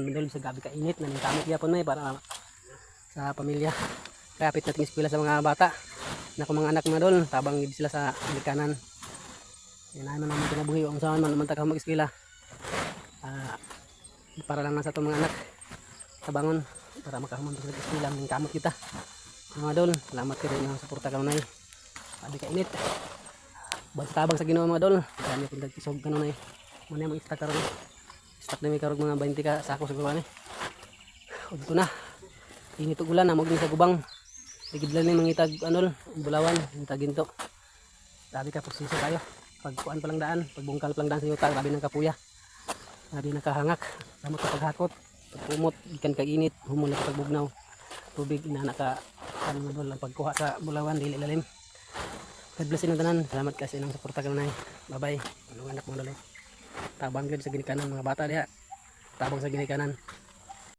Mindol sa gabi ka init naning kamot yapon may para sa pamilya. Kapit nating eskwela sa mga bata. Na kung mga anak mga dol, tabang gid sila sa likanan. Yan naman naman kinabuhi ang saan man man ta mag eskwela. Ah, para lang na sa itong mga anak. Tabangon para makahuman sa eskwela ning kamot kita. Mga dol, salamat kayo ng suporta kanunay. Sabi ka init. Basta tabang sa Ginoo mga dol. Kami pud nagtisog kanunay. Muna mo istak na may karog mga 20 ka sako sa gawa ni. O na. Init og ulan na mo sa gubang. Ligid lang ni mangitag anol, bulawan, ngitag ginto. Sabi ka pusiso tayo. Pag kuan pa lang daan, pag bungkal pa lang daan sa yuta, sabi ng kapuya. Sabi nakahangak, samot ka paghakot, pagpumot, ikan kag init, humol na ka pagbugnaw. Tubig ina naka ano na dol, ang pagkuha sa bulawan dili lalim. God bless inyo tanan. Salamat kasi nang suporta ka na. Bye bye. Anong anak mo dali. Tabang gid sa ginikanan mga bata diha. Tabang sa ginikanan.